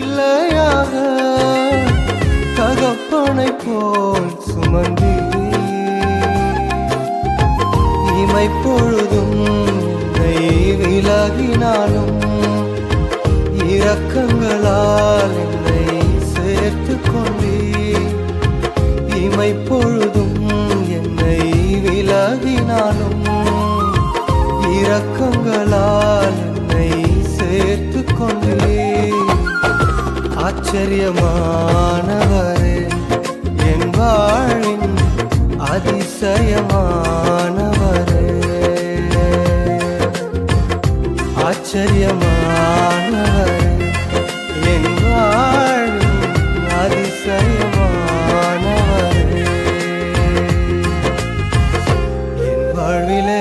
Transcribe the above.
இல்லையாக தகப்பனை போல் சுமந்தி. இமை பொழுதும் விலகினாலும் இரக்கங்களால் என்னை சேர்த்து கொண்டே. இமை பொழுதும் என்னை விலகினாலும் இரக்கங்களால் என்னை சேர்த்து கொண்டே. ஆச்சரியமானவரே என் வாழின் அதிசயமானவரே. ஆச்சரியமானவரே என் வாழின் அதிசயமானவரே. என் வாழ்விலே